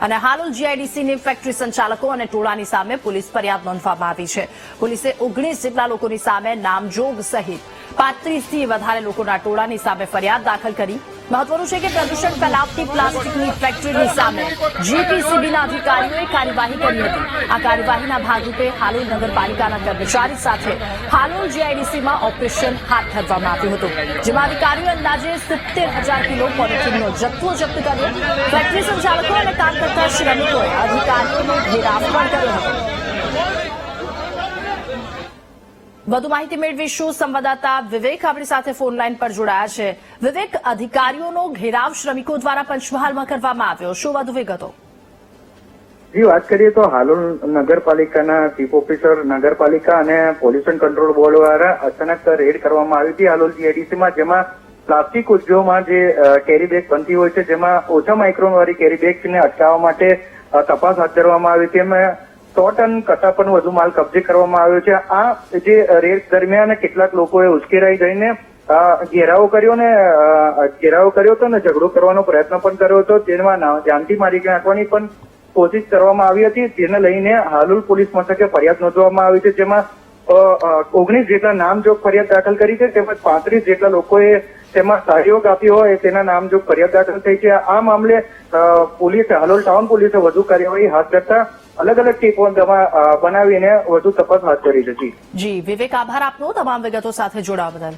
અને હાલોલ જીઆઈડીસીની ફેક્ટરી સંચાલકો અને ટોળાની સામે પોલીસ ફરિયાદ નોંધવામાં આવી છે. પોલીસે ઓગણીસ જેટલા લોકોની સામે નામજોગ સહિત પાંત્રીસથી વધારે લોકોના ટોળાની સામે ફરિયાદ દાખલ કરી. મહત્વનું છે કે પ્રદૂષણ ફેલાવતી પ્લાસ્ટિકની ફેક્ટરીની સામે જીપીસીબીના અધિકારીઓએ કાર્યવાહી કરી હતી. આ કાર્યવાહીના ભાગરૂપે હાલોલ નગરપાલિકાના કર્મચારી સાથે હાલોલ જીઆઈડીસીમાં ઓપરેશન હાથ ધરવામાં આવ્યું હતું, જેમાં અધિકારીઓએ અંદાજે સિત્તેર હજાર કિલો પોલિથીનનો જથ્થો જપ્ત કર્યો. ફેક્ટરી સંચાલકો અને કામ કરતા શ્રમિકોએ અધિકારીઓનો ઘેરાવ પણ કર્યો હતો. વધુ માહિતી મેળવીશું. સંવાદદાતા વિવેક આપણી સાથે ફોન લાઈન પર જોડાયા છે. વિવેક, અધિકારીઓનો ઘેરાવ શ્રમિકો દ્વારા પંચમહાલમાં કરવામાં આવ્યો. શું વધુ વિગતો? જી, વાત કરીએ તો હાલોલ નગરપાલિકાના ચીફ ઓફિસર નગરપાલિકા અને પોલ્યુશન કંટ્રોલ બોર્ડ દ્વારા અચાનક રેડ કરવામાં આવી હતી. હાલોલ જીઆઈડીસીમાં જેમાં પ્લાસ્ટિક ઉદ્યોગમાં જે કેરી બેગ બનતી હોય છે, જેમાં ઓછા માઇક્રોન વાળી કેરી બેગને અટકાવવા માટે તપાસ હાથ ધરવામાં આવી હતી. એમાં સો ટન પણ વધુ માલ કબજે કરવામાં આવ્યો છે. આ જે રેડ દરમિયાન કેટલાક લોકોએ ઉશ્કેરાઈ જઈને ઘેરાવો કર્યો ને ઘેરાવો કર્યો હતો ને, ઝઘડો કરવાનો પ્રયત્ન પણ કર્યો હતો. ના- જાનથી મારી નાખવાની પણ કોશિશ કરવામાં આવી હતી. જેને લઈને હાલુલ પોલીસ મથકે ફરિયાદ નોંધવામાં આવી છે. જેમાં ઓગણીસ જેટલા નામજોગ ફરિયાદ દાખલ કરી છે, તેમજ પાંત્રીસ જેટલા લોકોએ તેમાં સહયોગ આપ્યો હોય તેના નામજોગ ફરિયાદ દાખલ થઈ છે, આ મામલે પોલીસે, હાલોલ ટાઉન પોલીસે વધુ કાર્યવાહી હાથ ધરતા અલગ અલગ ટીપો બનાવીને વધુ તપાસ હાથ ધરી છે જી. વિવેક, આભાર આપનો તમામ વિગતો સાથે જોડાવા બદલ